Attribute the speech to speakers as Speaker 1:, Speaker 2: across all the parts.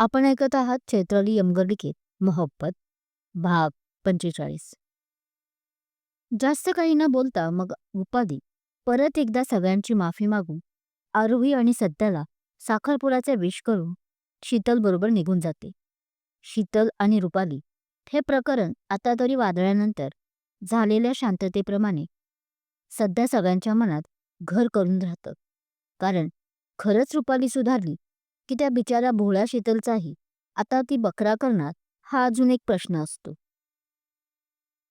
Speaker 1: आपण ऐकत आहात चैत्राली यमगर्डिके मोहब्बत भाग पंचेचाळीस. जास्त काही न बोलता मग उपाधी परत एकदा सगळ्यांची माफी मागून आरोही आणि सत्याला साखरपुराचे विष करून शीतल बरोबर निघून जाते. शीतल आणि रुपाली हे प्रकरण आता तरी वादळानंतर झालेल्या शांततेप्रमाणे सध्या सगळ्यांच्या मनात घर करून राहतं. कारण खरंच रुपाली सुधारली की त्या बिचाऱ्या भोळ्या शीतलचाही. आता ती बकरा करणार हा अजून एक प्रश्न असतो.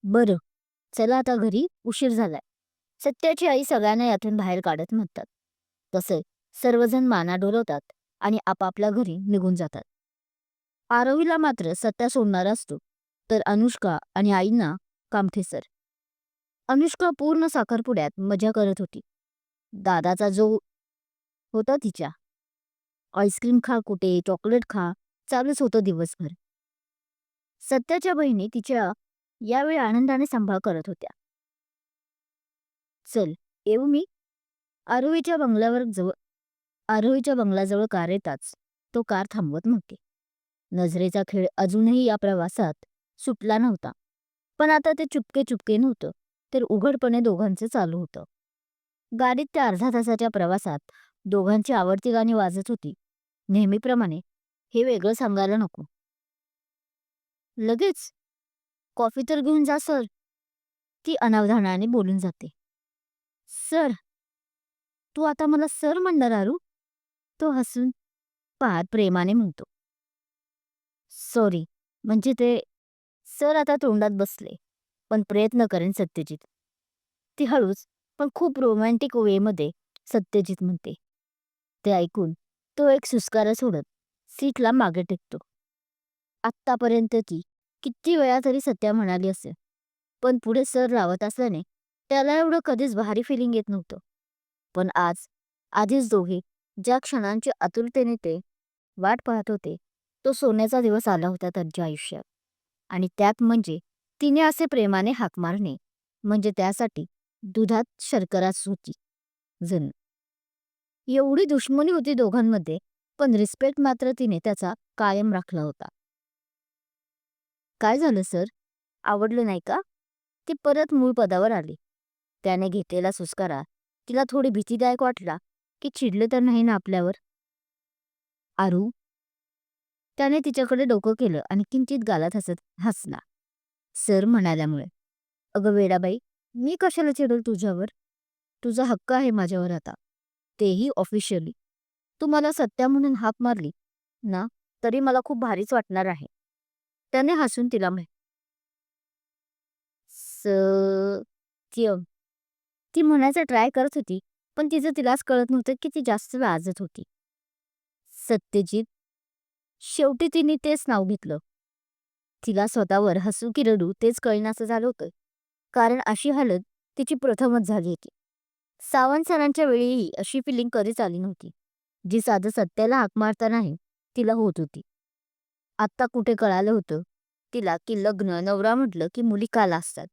Speaker 1: बरं चला आता घरी उशीर झालाय. सत्याची आई सगळ्यांना यातून बाहेर काढत म्हणतात. तसे सर्वजण माना डोलवतात आणि आपापल्या घरी निघून जातात. आरवीला मात्र सत्या सोडणार असतो तर अनुष्का आणि आईंना कामठेसर. अनुष्का पूर्ण साखरपुड्यात मजा करत होती. दादाचा जो होता तिच्या आईस्क्रीम खा कुठे चॉकलेट खा चालूच होतं दिवसभर. सत्याच्या बहिणी तिच्या यावेळी आनंदाने सांभाळ करत होत्या. चल येऊ मी. आरोहीच्या बंगल्यावर जवळ आरोहीच्या बंगल्याजवळ कार येताच तो कार थांबवत नव्हते. नजरेचा खेळ अजूनही या प्रवासात सुटला नव्हता. पण आता ते चुपके चुपके नव्हतं तर उघडपणे दोघांचं चालू होतं. गाडीत त्या अर्धा तासाच्या प्रवासात दोघांची आवडती गाणी वाजत होती. नेहमीप्रमाणे हे वेगळं सांगायला नको. लगेच कॉफी तर घेऊन जा सर. ती अनावधानाने बोलून जाते. सर तू आता मला सर म्हणणार आरू? तो हसून पाहत प्रेमाने म्हणतो. सॉरी म्हणजे ते सर आता तोंडात बसले पण प्रयत्न करेन सत्यजित. ती हळूच पण खूप रोमॅन्टिक वेमध्ये सत्यजित म्हणते. ते ऐकून तो एक सुस्कारा सोडत सीटला मागे टेकतो. आत्तापर्यंत ती किती वेळा तरी सत्या म्हणाली असेल पण पुढे सर लावत असल्याने त्याला एवढं कधीच भारी फिलिंग येत नव्हतं. पण आज आधीच दोघे ज्या क्षणांची आतुरतेने ते वाट पाहत होते तो सोन्याचा दिवस आला होता त्यांच्या आयुष्यात. आणि त्यात म्हणजे तिने असे प्रेमाने हाक मारणे म्हणजे त्यासाठी दुधात शर्कराच होती. जण एवढी दुश्मनी होती दोघांमध्ये पण रिस्पेक्ट मात्र तिने त्याचा कायम राखला होता. काय झालं सर आवडलं नाही का? ती परत मूळ पदावर आली. त्याने घेतलेला सुस्कारा तिला थोडी भीतीदायक वाटला की चिडलं तर नाही ना आपल्यावर? आरू? त्याने तिच्याकडे डोकं केलं आणि किंचित गालात हसत हसला. सर म्हणाल्यामुळे अगं वेडाबाई मी कशाला चिडल तुझ्यावर? तुझा हक्क आहे माझ्यावर आता. तेही ऑफिशियली तू मला सत्या म्हणून हाक मारली ना तरी मला खूप भारीच वाटणार आहे. त्याने हसून तिला म्हण सत्यम. ती म्हणायचं ट्राय करत होती पण तिचं तिलाच कळत नव्हतं की ती जास्त लाजत होती. सत्यजित शेवटी तिने तेच नाव घेतलं. तिला स्वतःवर हसू की रडू तेच कळण्याचं झालं होतं. कारण अशी हालत तिची प्रथमच झाली होती. सावंत सरांच्या वेळीही अशी फिलिंग कधीच आली नव्हती. जी साधं सत्याला हाक मारतानाही तिला होत होती. आत्ता कुठे कळालं होतं? तिला की लग्न नवरा म्हटलं की मुली का लाजतात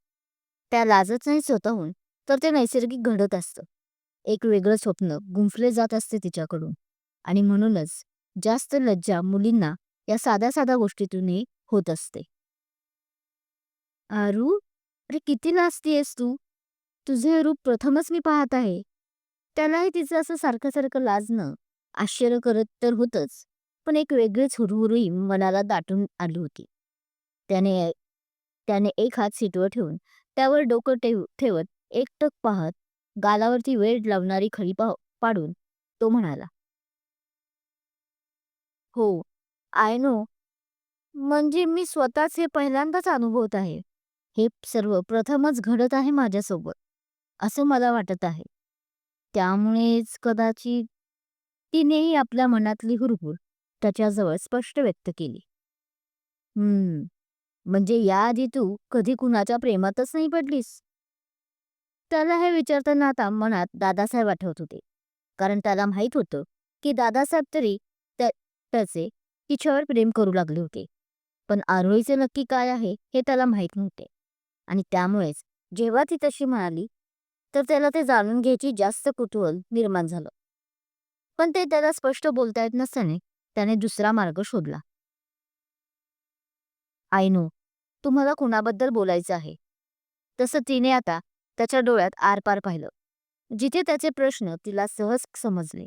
Speaker 1: त्या लाजत नाही स्वतःहून तर ते नैसर्गिक घडत असतं. एक वेगळं स्वप्न गुंफले जात असते तिच्याकडून. आणि म्हणूनच जास्त लज्जा मुलींना या साध्या साध्या गोष्टीतूनही होत असते. आरू अरे किती लाजतीयस तू? तुझे रूप प्रथमच मी पाहत आहे. त्यालाही तिचं असं सारखं सारखं लाजणं आश्चर्य करत तर होतंच पण एक वेगळीच हुरहुरी मनाला दाटून आली होती. त्याने त्याने एक हात सीटवर ठेवून त्यावर डोकं ठेव ठेवत एकटक पाहत गालावरती वेळ लावणारी खळी पा पाडून तो म्हणाला. हो आय नो. म्हणजे मी स्वतःच हे पहिल्यांदाच अनुभवत आहे. हे सर्व प्रथमच घडत आहे माझ्यासोबत. असं मला वाटत आहे. त्यामुळेच कदाचित तिनेही आपल्या मनातली हुरहुर त्याच्याजवळ स्पष्ट व्यक्त केली. हम्म म्हणजे याआधी तू कधी कुणाच्या प्रेमातच नाही पडलीस? त्याला हे विचारताना आता मनात दादासाहेब आठवत होते. कारण त्याला माहीत होतं की दादासाहेब तरी त्याचे तिच्यावर प्रेम करू लागले होते. पण आरोहीचे नक्की काय आहे हे त्याला माहीत नव्हते. आणि त्यामुळेच जेव्हा ती तशी म्हणाली तर त्याला ते जाणून घ्यायची जास्त कुतूहल निर्माण झालं. पण ते त्याला स्पष्ट बोलता येत नसल्याने त्याने दुसरा मार्ग शोधला. आयनो तुम्हाला कुणाबद्दल बोलायचं आहे? तसं तिने आता त्याच्या डोळ्यात आरपार पाहिलं जिथे त्याचे प्रश्न तिला सहज समजले.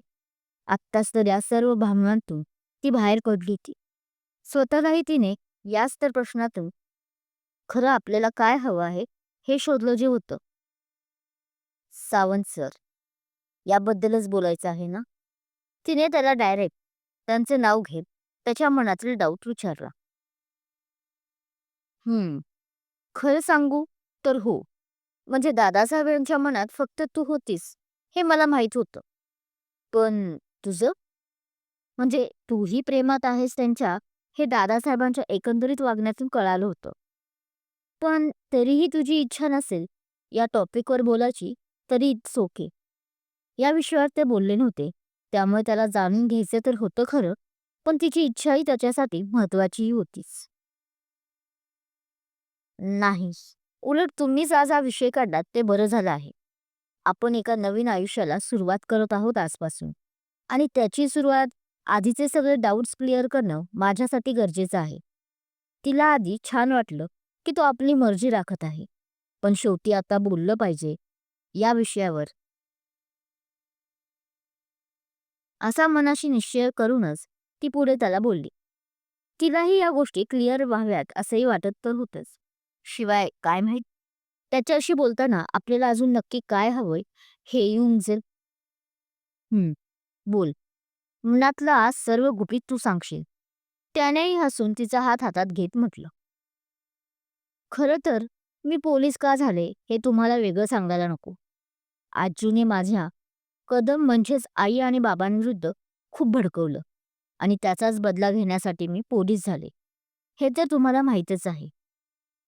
Speaker 1: आत्ताच तर या सर्व भावनांतून ती बाहेर पडली होती. स्वतःलाही तिने याच तर प्रश्नातून खरं आपल्याला काय हवं आहे हे शोधलं जे होतं सावंत सर याबद्दलच बोलायचं आहे ना? तिने त्याला डायरेक्ट त्यांचे नाव घेत त्याच्या मनातील डाऊट विचारला. हम्म खरं सांगू तर हो. म्हणजे दादासाहेबांच्या मनात फक्त तू होतीस हे मला माहीत होतं. पण तुझं? म्हणजे तूही प्रेमात आहेस त्यांच्या हे दादासाहेबांच्या एकंदरीत वागण्यातून कळालं होतं. पण तरीही तुझी इच्छा नसेल या टॉपिकवर बोलायची तरी इट्स ओके. या विषयावर ते बोलले नव्हते. त्यामुळे त्याला जाणून घ्यायचं तर होतं खरं पण तिची इच्छाही त्याच्यासाठी महत्वाचीही होतीच. नाही. उलट तुम्हीच आज हा विषय काढलात ते बरं झालं आहे. आपण एका नवीन आयुष्याला सुरुवात करत आहोत आजपासून. आणि त्याची सुरुवात आधीचे सगळे डाऊट्स क्लिअर करणं माझ्यासाठी गरजेचं आहे. तिला आधी छान वाटलं की तो आपली मर्जी राखत आहे. पण शेवटी आता बोललं पाहिजे या विषयावर. असा मनाशी निश्चय करूनच ती पुढे त्याला बोलली. तिलाही या गोष्टी क्लिअर व्हाव्यात असंही वाटत तर होतंच. शिवाय काय माहीत? त्याच्याशी बोलताना आपल्याला अजून नक्की काय हवंय? हे येऊन जाईल. हम्म बोल. मनातला आज सर्व गुपित तू सांगशील. त्यानेही हसून तिचा हात हातात घेत म्हटलं. खरं तर मी पोलीस का झाले? हे तुम्हाला वेगळं सांगायला नको. आजूने माझ्या कदम म्हणजेच आई आणि बाबांविरुद्ध खूप भडकवलं आणि त्याचाच बदला घेण्यासाठी मी पोलीस झाले. हे तर तुम्हाला माहीतच आहे.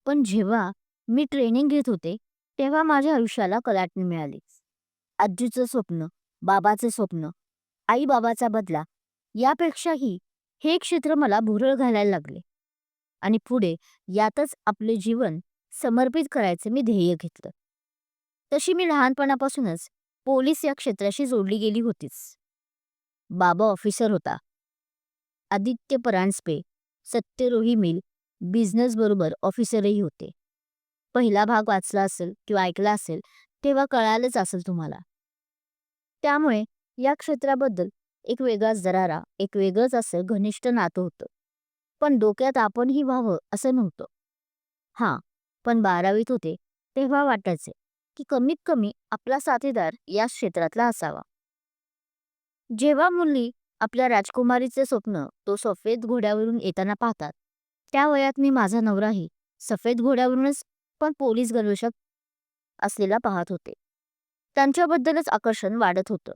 Speaker 1: पण जेव्हा मी ट्रेनिंग घेत होते तेव्हा माझ्या आयुष्याला कलाटणी मिळाली. आजूचं स्वप्न बाबाचे स्वप्न आई बाबाचा बदला यापेक्षाही हे क्षेत्र मला भुरळ घालायला लागले. आणि पुढे यातच आपले जीवन समर्पित करायचे मी ध्येय घेतलं. तशी मी लहानपणापासूनच पोलीस या क्षेत्राशी जोडली गेली होतीच. बाबा ऑफिसर होता. आदित्य परांजपे सत्यरोही मिल बिझनेस बरोबर ऑफिसरही होते. पहिला भाग वाचला असेल किंवा ऐकला असेल तेव्हा कळालंच असेल तुम्हाला. त्यामुळे या क्षेत्राबद्दल एक वेगळाच दरारा एक वेगळंच असं घनिष्ठ नातं होतं. पण डोक्यात आपणही व्हावं असं नव्हतं. हां पण बारावीत होते तेव्हा वाटायचे की कमीत कमी आपला साथीदार या क्षेत्रातला असावा. जेव्हा मुली आपल्या राजकुमारीचे स्वप्न तो सफेद घोड्यावरून येताना पाहतात त्या वयात मी माझा नवराही सफेद घोड्यावरूनच पण पोलीस गवेषक असलेला पाहत होते. त्यांच्याबद्दलच आकर्षण वाढत होतं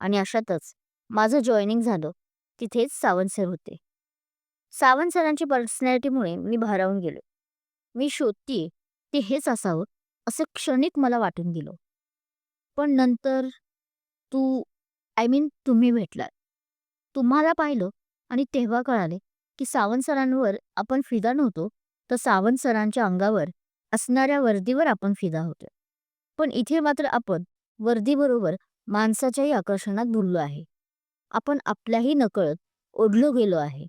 Speaker 1: आणि अशातच माझं जॉईनिंग झालं तिथेच सावंत सर होते. सावंत सरांची पर्सनॅलिटीमुळे मी भारावून गेलो. मी शोधतीये ते हेच असावं असं क्षणिक मला वाटून गेलं. पण नंतर तू आय मीन तुम्ही भेटलात. तुम्हाला पाहिलं आणि तेव्हा कळाले की सावंत सरांवर आपण फिदा नव्हतो तर सावंत सरांच्या अंगावर असणाऱ्या वर्दीवर आपण फिदा होतो. पण इथे मात्र आपण वर्दीबरोबर माणसाच्याही आकर्षणात भुललो आहे. आपण आपल्याही नकळत ओढलो गेलो आहे.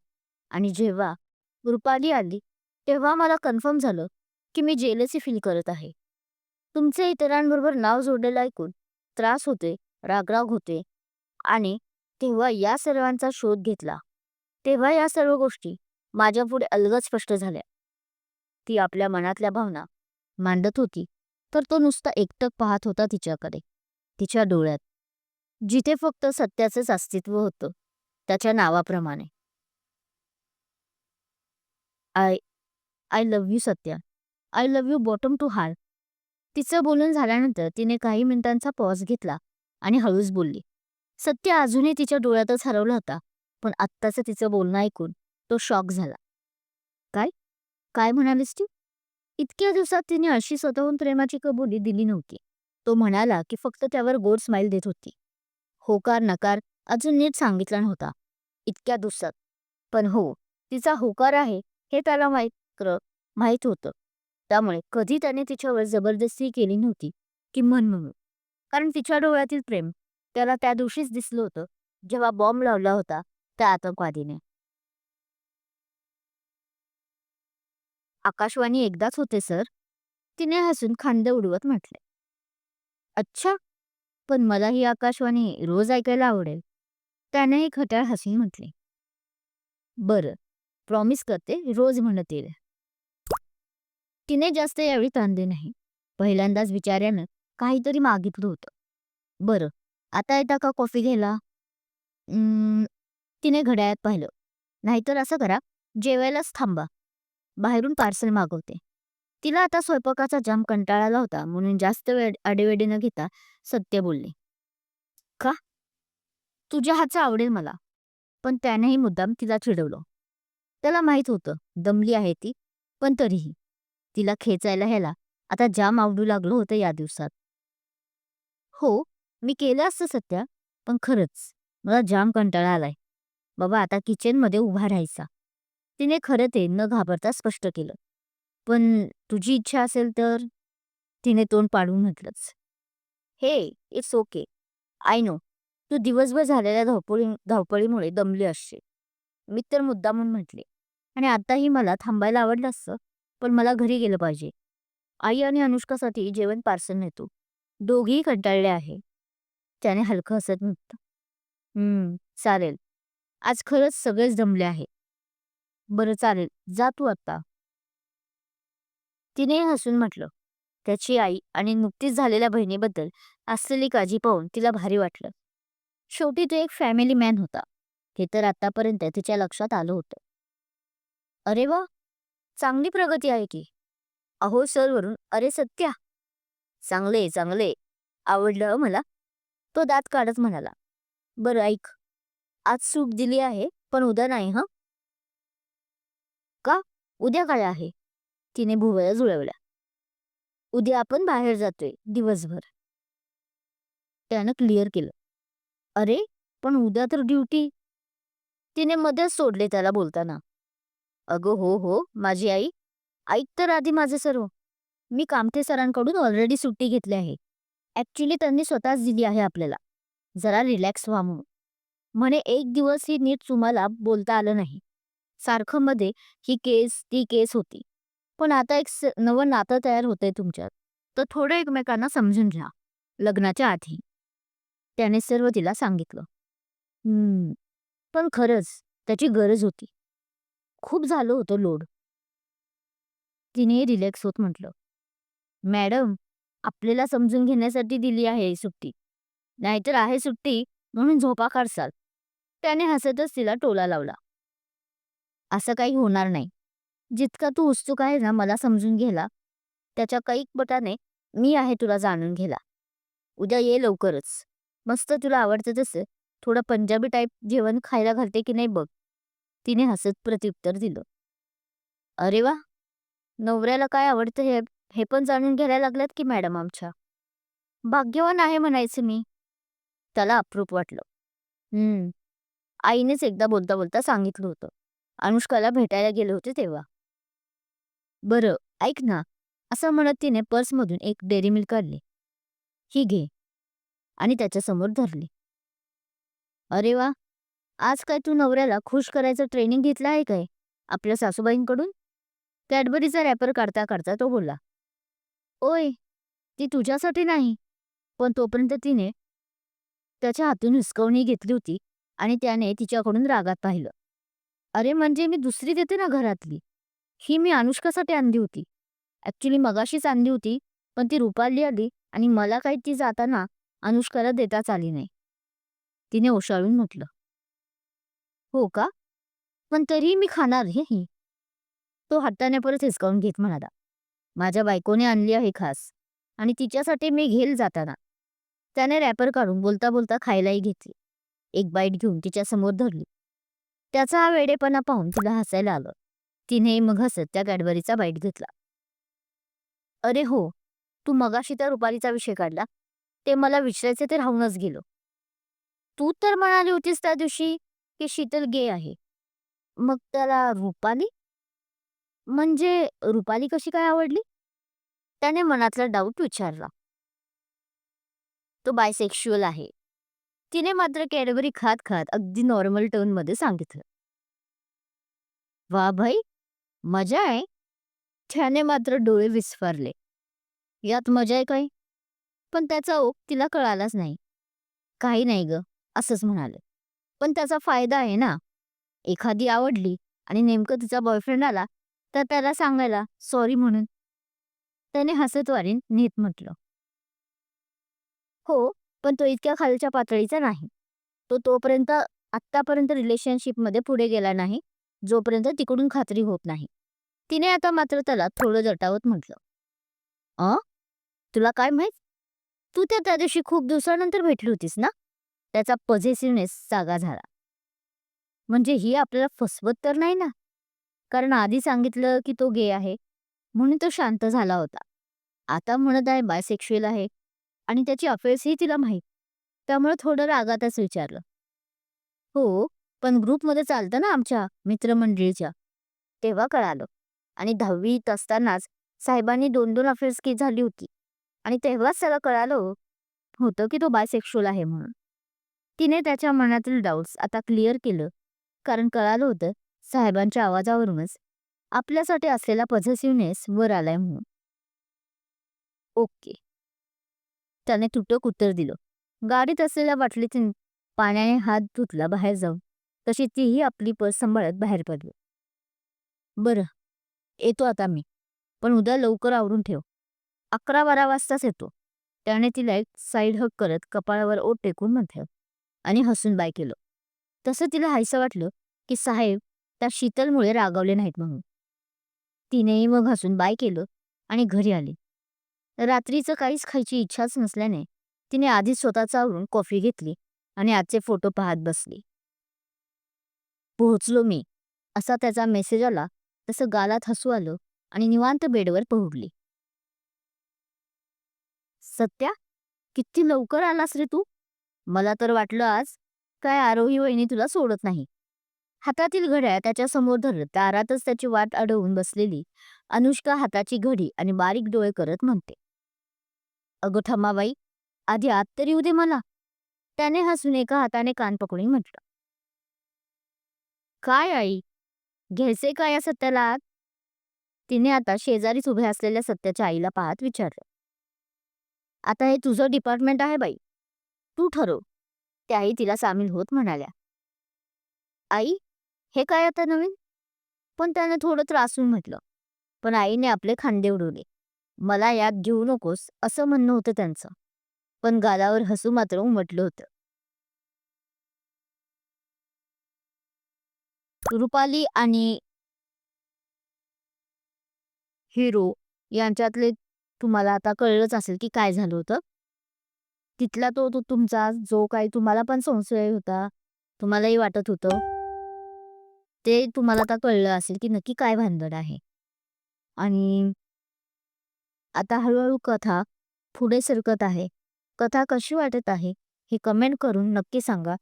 Speaker 1: आणि जेव्हा रुपाली आली तेव्हा मला कन्फर्म झालं की मी जेलसी फील करत आहे. तुमचे इतरांबरोबर नाव जोडलेलं ऐकून त्रास होते रागराग होते आणि तेव्हा या सर्वांचा शोध घेतला. तेव्हा या सर्व गोष्टी माझ्यापुढे अलगच स्पष्ट झाल्या. ती आपल्या मनातल्या भावना मांडत होती तर तो नुसता एकटक पाहत होता तिच्याकडे तिच्या डोळ्यात जिथे फक्त सत्याचेच अस्तित्व होतं त्याच्या नावाप्रमाणे. I I love you Satya. I love you bottom to हार तिचं बोलून झाल्यानंतर तिने काही मिनिटांचा पॉज घेतला आणि हळूच बोलली. सत्य अजूनही तिच्या डोळ्यातच हरवला होता पण आत्ताचं तिचं बोलणं ऐकून तो शॉक झाला. काय? काय म्हणालीस ती? इतक्या दिवसात तिने अशी स्वतःहून प्रेमाची कबुली दिली नव्हती. तो म्हणाला की फक्त त्यावर गोड स्माईल देत होती. होकार नकार अजून नीट सांगितला नव्हता. इतक्या दिवसात. पण हो तिचा होकार आहे हे त्याला माहीत माहीत होतं. त्यामुळे कधी त्याने तिच्यावर जबरदस्ती केली नव्हती की मन म्हणून. कारण तिच्या डोळ्यातील प्रेम त्याला त्या दिवशीच दिसलं होतं जेव्हा बॉम्ब लावला होता त्या आतंकवादीने. आकाशवाणी एकदाच होते सर. तिने हसून खांदे उडवत म्हटले. अच्छा पण मला ही आकाशवाणी रोज ऐकायला आवडेल. त्यानेही खट्याळ हसून म्हटले. बरं प्रॉमिस करते रोज म्हणत येईल तिने जास्त यावेळी तांदे नाही. पहिल्यांदाच विचार्यानं काहीतरी मागितलं होतं. बरं आता येता का कॉफी घ्यायला? तिने घड्याळात पाहिलं. नाहीतर असं करा जेवायलाच थांबा. बाहेरून पार्सल मागवते. तिला आता स्वयंपाकाचा जाम कंटाळाला होता म्हणून जास्त वेळ आडेवेडे न घेता सत्य बोलले. का? तुझ्या हातचं आवडेल मला. पण त्यानेही मुद्दाम तिला चिडवलं. त्याला माहीत होतं दमली आहे ती पण तरीही. तिला खेचायला ह्याला. आता जाम आवडू लागलं होतं या दिवसात. हो मी केलं असतं सत्या पण खरंच मला जाम कंटाळा आलाय. बाबा आता किचनमध्ये उभा राहायचा. तिने खरं ते न घाबरता स्पष्ट केलं. पण तुझी इच्छा असेल तर? तिने तोंड पाडून म्हटलंच. Hey it's okay. I know तू दिवसभर झालेल्या धावपळी धावपळीमुळे दमली असशील. मी तर मुद्दामून म्हटले. आणि आताही मला थांबायला आवडलं असतं. पण मला घरी गेलं पाहिजे. आई आणि अनुष्कासाठी जेवण पार्सल नेतो. दोघेही कंटाळले आहे. त्याने हलकं हसत म्हटलं. हम्म चालेल. आज खरंच सगळेच दमले आहे. बरं चालेल जा तू आता. तिने हसून म्हटलं. त्याची आई आणि नुकतीच झालेल्या बहिणीबद्दल असलेली काळजी पाहून तिला भारी वाटलं. शेवटी तो एक फॅमिली मॅन होता. हे तर आतापर्यंत तिच्या लक्षात आलं होतं. अरे वा! चांगली प्रगती आहे की? अहो सर वरून अरे सत्या. चांगले चांगले आवडलं मला. तो दात काढत म्हणाला बरं ऐक. आज सूट दिली आहे पण उद्या नाही हं? का? उद्या काय आहे? तिने भुवया जुळवल्या. उद्या आपण बाहेर जातोय दिवसभर. त्यानं क्लिअर केलं. अरे पण उद्या तर ड्युटी. तिने मध्येच सोडले त्याला बोलताना. अगं हो हो माझी आई. ऐक तर आधी माझे सर्व. मी कामथे सरांकडून ऑलरेडी सुट्टी घेतली आहे. ॲक्च्युली त्यांनी स्वतःच दिली आहे आपल्याला. जरा रिलॅक्स व्हा म्हणून. म्हणे एक दिवस ही नीट तुम्हाला बोलता आलं नाही. सारखं मध्ये ही केस ती केस होती. पण आता एक नवं नातं तयार होतंय तुमच्यात. तर थोडं एकमेकांना समजून घ्या. लग्नाच्या आधी. त्याने सर्व तिला सांगितलं. हम्म. पण खरंच त्याची गरज होती. खूप झालं होतं लोड तिने रिलॅक्स होत म्हटलं मॅडम आपल्याला समजून घेण्यासाठी दिली आहे ही सुट्टी. नाहीतर आहे सुट्टी म्हणून झोपा काढसाल. त्याने हसतच तिला टोला लावला. असं काही होणार नाही. जितका तू उत्सुक आहे ना मला समजून घ्यायला त्याच्या कैक पटाने मी आहे तुला जाणून घ्यायला. उद्या ये लवकरच. मस्त तुला आवडतं तसं थोडं पंजाबी टाईप जेवण खायला घालते की नाही बघ. तिने हसत प्रत्युत्तर दिलं. अरे वा! नवऱ्याला काय आवडतं हे हे पण जाणून घ्यायला लागल्यात की मॅडम आमच्या. भाग्यवान आहे म्हणायचं मी. त्याला अप्रूप वाटलं. हम्म आईनेच एकदा बोलता बोलता सांगितलं होतं. अनुष्काला भेटायला गेले होते तेव्हा. बरं ऐक ना असं म्हणत तिने पर्समधून एक डेअरी मिल्क काढली ही घे आणि त्याच्यासमोर धरली. अरे वा! आज काय तू नवऱ्याला खुश करायचं ट्रेनिंग घेतलं आहे काय? आपल्या सासूबाईंकडून? कॅडबरीचा रॅपर काढता काढता तो बोलला. ओय ती तुझ्यासाठी नाही पण तोपर्यंत तिने त्याच्या हातून हुसकवणी घेतली होती आणि त्याने तिच्याकडून रागात पाहिलं. अरे म्हणजे मी दुसरी देते ना घरातली? ही मी अनुष्कासाठी आणली होती. ॲक्च्युली मगाशीच आणली होती पण ती रुपाली आली आणि मला काही ती जाताना अनुष्काला देताच आली नाही. तिने ओशाळून म्हटलं. हो का? पण तरीही मी खाणार हे ही. तो हाताने परत हिसकावून घेत म्हणाला माझ्या बायकोने आणली आहे खास आणि तिच्यासाठी मी घेल जाताना. त्याने रॅपर काढून बोलता बोलता खायलाही घेतली. एक बाईट घेऊन तिच्या समोर धरली. त्याचा हा वेडेपणा पाहून तिला हसायला आलं. तिने मग हसत त्या कॅडबरीचा बाईट घेतला. अरे हो तू मगाशी त्या रुपालीचा विषय काढला. ते मला विचारायचे ते राहूनच गेलो. तू तर म्हणाली होतीस त्या दिवशी की शीतल गे आहे. मग त्याला रुपाली? म्हणजे रुपाली कशी काय आवडली? त्याने मनातला डाऊट विचारला. तो बायसेक्शुअल आहे. तिने मात्र कॅडबरी खात खात अगदी नॉर्मल टर्नमध्ये सांगितलं. वा भाई मजा आहे. त्याने मात्र डोळे विस्फारले. यात मजा आहे काय? पण त्याचा ओघ तिला कळालाच नाही. काही नाही ग असंच म्हणाले. पण त्याचा फायदा आहे ना. एखादी आवडली आणि नेमकं तिचा बॉयफ्रेंड आला तर त्याला सांगायला सॉरी म्हणून. त्याने हसतवारीन नीत म्हटलं. हो पण तो इतक्या खालच्या पातळीचा नाही. तो तोपर्यंत आत्तापर्यंत रिलेशनशिपमध्ये पुढे गेला नाही जोपर्यंत तिकडून खात्री होत नाही. तिने आता मात्र त्याला थोडं जटावत म्हटलं. अ? तुला काय माहीत? तू त्या त्या दिवशी खूप दिवसानंतर भेटली होतीस ना? त्याचा पॉझिटिव्हनेस जागा झाला. म्हणजे ही आपल्याला फसवत तर नाही ना? कारण आधी सांगितलं की तो गे आहे म्हणून तो शांत झाला होता. आता म्हणत आहे बायसेक्शुअल आहे आणि त्याची अफेअर्सही तिला माहीत. त्यामुळे थोडं रागातच विचारलं. हो पण ग्रुपमध्ये चालतं ना आमच्या मित्रमंडळीच्या. तेव्हा कळालं. आणि दहावीत असतानाच साहेबांनी दोन दोन अफेअर्स की झाली होती. आणि तेव्हाच त्याला कळालं होतं की तो बायसेक्शुअल आहे म्हणून. तिने त्याच्या मनातील डाऊट्स आता क्लिअर केलं. कारण कळालं होतं साहेबांच्या आवाजावरूनच आपल्यासाठी असलेला पॉझिटिव्हनेस वर आलाय म्हणून. ओके. त्याने तुटक उत्तर दिलं. गाडीत असलेल्या बाटलीतून पाण्याने हात धुतला बाहेर जाऊन. तशी तीही आपली पर्स सांभाळत बाहेर पडली. बरं येतो आता मी. पण उद्या लवकर आवरून ठेव. अकरा बारा वाजताच येतो. त्याने तिला एक साईड हक करत कपाळावर ओट टेकून म्हटलं. आणि हसून बाय केलं. तसं तिला हायसं वाटलं की साहेब त्या शीतलमुळे रागावले नाहीत म्हणून. तिनेही मग हसून बाय केलं आणि घरी आली. रात्रीचं काहीच खायची इच्छाच नसल्याने तिने आधीच स्वतःचा आवरून कॉफी घेतली आणि आजचे फोटो पाहत बसली. पोहोचलो मी. असा त्याचा मेसेज आला तसं गालात हसू आलं आणि निवांत बेडवर पोहडली सत्या किती लवकर आलास रे तू? मला तर वाटलं आज काय आरोही वहिनी तुला सोडत नाही. हातातील घड्याळ त्याच्यासमोर धरत दारातच त्याची वाट अडवून बसलेली अनुष्का हाताची घडी आणि बारीक डोळे करत म्हणते. अगं ठमाबाई आधी आत तरी येऊ दे मला. त्याने हसून एका हाताने कान पकडून म्हटलं. काय आई? घ्यायचे काय या सत्याला आत? तिने आता शेजारीच उभ्या असलेल्या सत्याच्या आईला पाहत विचारलं. आता हे तुझं डिपार्टमेंट आहे बाई. तू ठरव. त्याही तिला सामील होत म्हणाल्या. आई हे काय आता नवीन? पण त्यानं थोडं त्रासून म्हटलं. पण आईने आपले खांदे उडवले. मला यात घेऊ नकोस असं म्हणणं होतं त्यांचं. पण गालावर हसू मात्र उमटलं होतं. रुपाली आणि हिरो यांच्यातले तुम्हाला आता कळलंच असेल की काय झालं होतं? तिथला तो तो तुमचा जो काही तुम्हाला पण संशय होता तुम्हालाही वाटत होतं. ते तुम्हाला आता कळलं असेल की नक्की काय भानगड आहे. आणि आता हळूहळू कथा पुढे सरकत आहे. कथा कशी वाटत आहे हे कमेंट करून नक्की सांगा.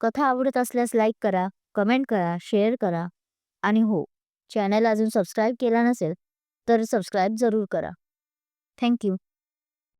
Speaker 1: कथा आवडत असल्यास लाईक करा कमेंट करा शेअर करा. आणि हो चॅनल अजून सबस्क्राईब केला नसेल तर सबस्क्राईब जरूर करा. थँक्यू